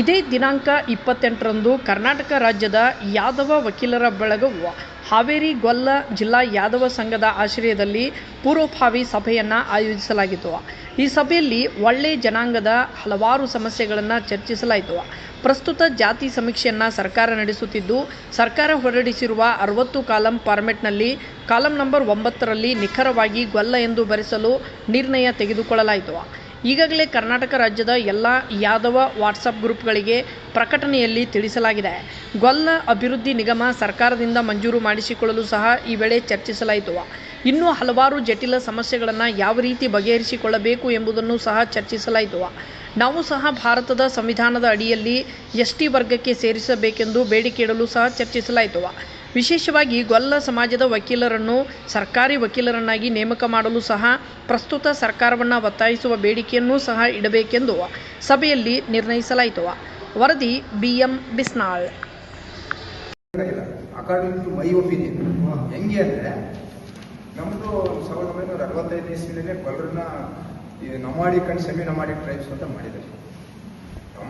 ಇದೇ ದಿನಾಂಕ ಇಪ್ಪತ್ತೆಂಟರಂದು ಕರ್ನಾಟಕ ರಾಜ್ಯದ ಯಾದವ ವಕೀಲರ ಬಳಗವು ಹಾವೇರಿ ಗೊಲ್ಲ ಜಿಲ್ಲಾ ಯಾದವ ಸಂಘದ ಆಶ್ರಯದಲ್ಲಿ ಪೂರ್ವಭಾವಿ ಸಭೆಯನ್ನು ಆಯೋಜಿಸಲಾಗಿತ್ತು. ಈ ಸಭೆಯಲ್ಲಿ ಒಳ್ಳೆ ಜನಾಂಗದ ಹಲವಾರು ಸಮಸ್ಯೆಗಳನ್ನು ಚರ್ಚಿಸಲಾಯಿತು. ಪ್ರಸ್ತುತ ಜಾತಿ ಸಮೀಕ್ಷೆಯನ್ನು ಸರ್ಕಾರ ನಡೆಸುತ್ತಿದ್ದು, ಸರ್ಕಾರ ಹೊರಡಿಸಿರುವ ಅರವತ್ತು ಕಾಲಂ ಫಾರ್ಮೆಟ್ನಲ್ಲಿ ಕಾಲಂ ನಂಬರ್ ಒಂಬತ್ತರಲ್ಲಿ ನಿಖರವಾಗಿ ಗೊಲ್ಲ ಎಂದು ಬರೆಸಲು ನಿರ್ಣಯ ತೆಗೆದುಕೊಳ್ಳಲಾಯಿತು. ಈಗಾಗಲೇ ಕರ್ನಾಟಕ ರಾಜ್ಯದ ಎಲ್ಲ ಯಾದವ ವಾಟ್ಸಪ್ ಗ್ರೂಪ್ಗಳಿಗೆ ಪ್ರಕಟಣೆಯಲ್ಲಿ ತಿಳಿಸಲಾಗಿದೆ. ಗೊಲ್ಲ ಅಭಿವೃದ್ಧಿ ನಿಗಮ ಸರ್ಕಾರದಿಂದ ಮಂಜೂರು ಮಾಡಿಸಿಕೊಳ್ಳಲು ಸಹ ಈ ವೇಳೆ ಚರ್ಚಿಸಲಾಯಿತು. ಇನ್ನೂ ಹಲವಾರು ಜಟಿಲ ಸಮಸ್ಯೆಗಳನ್ನು ಯಾವ ರೀತಿ ಬಗೆಹರಿಸಿಕೊಳ್ಳಬೇಕು ಎಂಬುದನ್ನು ಸಹ ಚರ್ಚಿಸಲಾಯಿತು. ನಾವು ಸಹ ಭಾರತದ ಸಂವಿಧಾನದ ಅಡಿಯಲ್ಲಿ ಎಸ್ ಟಿ ವರ್ಗಕ್ಕೆ ಸೇರಿಸಬೇಕೆಂದು ಬೇಡಿಕೆ ಇಡಲು ಸಹ ಚರ್ಚಿಸಲಾಯಿತು. ವಿಶೇಷವಾಗಿ ಗೊಲ್ಲ ಸಮಾಜದ ವಕೀಲರನ್ನು ಸರ್ಕಾರಿ ವಕೀಲರನ್ನಾಗಿ ನೇಮಕ ಮಾಡಲು ಸಹ ಪ್ರಸ್ತುತ ಸರ್ಕಾರವನ್ನು ಒತ್ತಾಯಿಸುವ ಬೇಡಿಕೆಯನ್ನೂ ಸಹ ಇಡಬೇಕೆಂದು ಸಭೆಯಲ್ಲಿ ನಿರ್ಣಯಿಸಲಾಯಿತು. ವರದಿ B M Bisnal. According to my opinion ಹೆಂಗೆ ಅಂದ್ರೆ ನಮ್ಮದು ಸಾವಿರದ ಒಂಬೈನೂರ ಅರವತ್ತೈದನೇ ಈ nomadic and semi nomadic tribes ಅಂತ ಮಾಡಿದ್ದಾರೆ.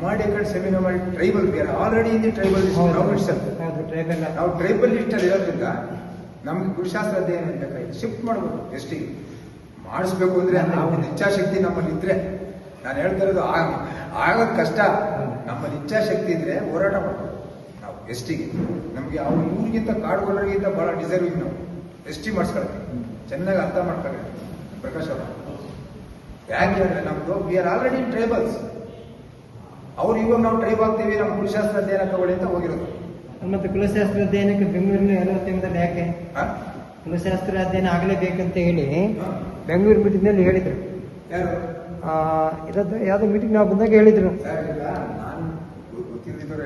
ನಮಾಡಿಕ್ ಕಡೆ ಸೆಮಿನಾರ್ ನಮಾಡಿಕ್ ಟ್ರೈಬಲ್ ಬೇರೆ ಆಲ್ರೆಡಿ ಇನ್ ದಿ ಟ್ರೈಬಲ್ ನಾವು ಇಟ್ಸಲ್ ಟ್ರೈಬಲ್ ನಾವು ಟ್ರೈಬಲ್ ಲಿಸ್ಟ್ ಅಲ್ಲಿ ಇರೋದ್ರಿಂದ ನಮ್ಗೆ ಕುಲಶಾಸ್ತ್ರ ಅಧ್ಯಯನ ಬೇಕಾಗಿದೆ ಶಿಫ್ಟ್ ಮಾಡ್ಬೋದು ಎಷ್ಟಿಗೆ ಮಾಡಿಸ್ಬೇಕು ಅಂದ್ರೆ ನಾವು ಇಚ್ಛಾಶಕ್ತಿ ನಮ್ಮಲ್ಲಿ ಇದ್ರೆ ನಾನು ಹೇಳ್ತಾ ಇರೋದು ಆಗ ಆಗೋದು ಕಷ್ಟ. ನಮ್ಮಲ್ಲಿ ಇಚ್ಛಾಶಕ್ತಿ ಇದ್ರೆ ಹೋರಾಟ ಮಾಡ್ಬೋದು. ನಾವು ಎಷ್ಟಿಗೆ ನಮಗೆ ಅವ್ರು ಇವ್ರಿಗಿಂತ ಕಾಡುಗೊಳಗಿಂತ ಬಹಳ ಡಿಸರ್ವಿಂಗ್ ನಾವು. ಎಸ್ ಟಿ ಮಾಡಿಸ್ಕೊಳ್ತೀವಿ ಚೆನ್ನಾಗಿ ಅರ್ಥ ಮಾಡ್ಕೊಳ್ಳಿ ಪ್ರಕಾಶ್ ಅವರು. ಯಾಕೆ ಅಂದರೆ ನಮ್ದು ವಿ ಆರ್ ಆಲ್ರೆಡಿ ಟ್ರೈಬಲ್ಸ್ ಅವ್ರು ಇವಾಗ ನಾವು ಟ್ರೈಬ್ ಆಗ್ತೀವಿ ನಮ್ಮ ಕುಲಶಾಸ್ತ್ರ ಅಧ್ಯಯನ ತಗೊಳ್ಳಿ ಅಂತ ಹೋಗಿರೋದು. ಮತ್ತೆ ಕುಲಶಾಸ್ತ್ರ ಅಧ್ಯಯನಕ್ಕೆ ಬೆಂಗಳೂರಿನ ಅರವತ್ತಿಂದಲ್ಲಿ ಯಾಕೆ? ಕುಲಶಾಸ್ತ್ರ ಅಧ್ಯಯನ ಆಗಲೇಬೇಕಂತ ಹೇಳಿ. ಬೆಂಗಳೂರು ಮೀಟಿಂಗ್ನಲ್ಲಿ ಹೇಳಿದ್ರು. ಯಾರು? ಯಾವುದೋ ಯಾವ್ದೋ ಮೀಟಿಂಗ್ ನಾವು ಬಂದಾಗ ಹೇಳಿದ್ರು.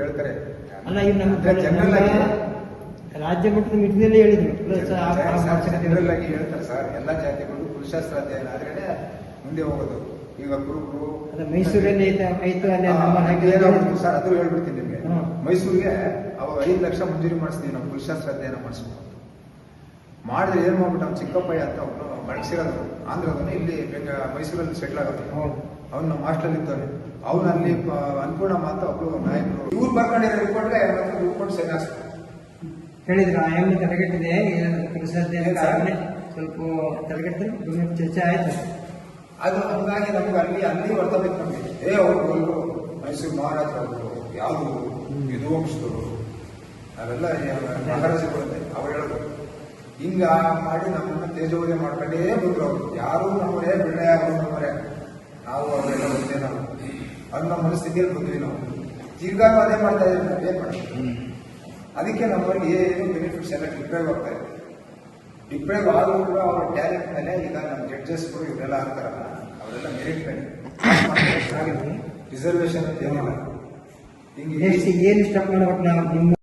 ಹೇಳ್ತಾರೆ. ಅಲ್ಲ ಇದು ನಮ್ಮ ರಾಜ್ಯ ಮಟ್ಟದ ಮೀಟಿಂಗ್ನಲ್ಲಿ ಹೇಳಿದ್ರು. ಜನರಲ್ ಆಗಿ ಹೇಳ್ತಾರೆ ಸರ್. ಎಲ್ಲ ಜಾತಿಗಳು ಕುಲಶಾಸ್ತ್ರ ಅಧ್ಯಯನ ಆದ್ರೆ ಮುಂದೆ ಹೋಗೋದು. ಈಗ ಕುರುಬರು ಮೈಸೂರಲ್ಲಿ ಐತೆ ಏನಾಗ್ಬಿಡ್ತು ಸರ್ ಅದು ಹೇಳ್ಬಿಡ್ತೀನಿ ನಿಮಗೆ. ಮೈಸೂರಿಗೆ ಅವಾಗ ಐದು ಲಕ್ಷ ಮಂಜೂರಿ ಮಾಡಿಸ್ತೀವಿ ನಾವು ಕುಲಶಾಸ್ತ್ರ ಅಧ್ಯಯನ ಮಾಡಿಸ್ಬೋದು ಮಾಡಿದ್ರೆ ಏನ್ ಮಾಡ್ಬಿಟ್ಟು ಅವ್ನು ಚಿಕ್ಕಪ್ಪಯ್ಯ ಅಂತ ಒಬ್ಬರು ಬಳಸಿರೋದು. ಆಂಧ್ರದವನು ಇಲ್ಲಿ ಬೆಂಗ ಮೈಸೂರಲ್ಲಿ ಸೆಟ್ಲ್ ಆಗುತ್ತೆ ಅವ್ನು ನಮ್ಮ ಹಾಸ್ಟೆಲ್ ಇದ್ದಾನೆ. ಅವನು ಅಲ್ಲಿ ಅನ್ಪೂರ್ಣ ಮಾತು ಒಬ್ರು ನಾಯಕರು. ಇವ್ರು ಬರ್ಕೊಂಡಿರೋ ರಿಪೋರ್ಟ್ಗೆ ರಿಪೋರ್ಟ್ ಸೆಟ್ ಆಗ್ತದೆ ಹೇಳಿದ್ರು ಆ ಎಮ್ಮೆ ಏನ್ ಸ್ವಲ್ಪ ತಲೆಗೆಟ್ಟಿದ್ರು ಚರ್ಚೆ ಆಯ್ತು. ಅದು ಹಂಗಾಗಿ ನಮ್ಗೆ ಅಲ್ಲಿ ಅಲ್ಲಿ ಬರ್ತಬೇಕು ನಮಗೆ ಏ ಅವರು ಬಂದರು ಮೈಸೂರು ಮಹಾರಾಜರು ಯಾವುದು? ಇದು ವಂಶದವರು ನಾವೆಲ್ಲ ಬರುತ್ತೆ ಅವ್ರು ಹೇಳೋದು ಹಿಂಗ ಮಾಡಿ ನಮ್ಮನ್ನ ತೇಜೋವಧೆ ಮಾಡ್ಕೊಂಡೇ ಬಂದ್ರು ಅವರು. ಯಾರು ನಮ್ಮರೇ ಬೆಳ್ಳೆಯ ಅವರು ನಮ್ಮರೇ. ನಾವು ಅವರೆಲ್ಲ ಒಂದೇ ನಾವು. ಅದು ನಮ್ಮ ಮನಸ್ಥಿತಿಯಲ್ಲಿ ಬಂದ್ವಿ ನಾವು. ಅದೇ ಮಾಡ್ತಾ ಇದ್ದೀವಿ ಏನು ಏನ್ ಅದಕ್ಕೆ ನಮ್ಮಲ್ಲಿ ಏನು ಬೆನಿಫಿಟ್ಸ್ ಎಲ್ಲ ಡಿಪ್ರೈವ್ ಆಗ್ತಾ ಇದೆ. ಡಿಪ್ರೈವ್ ಆದರೂ ಕೂಡ ಅವರ ಟ್ಯಾಲೆಂಟ್ ಮೇಲೆ ಈಗ ನಮ್ಮ ಜಡ್ಜಸ್ಗಳು ಇವರೆಲ್ಲ ಆಗ್ತಾರಲ್ಲ ಅವರೆಲ್ಲ ಮೆರಿಟ್ ಮೇಲೆ. ರಿಸರ್ವೇಶನ್ ಅಂತ ಏನಿಲ್ಲ. ಹಿಂಗೆ ಏನು ನಾವು ನಿಮ್ಮ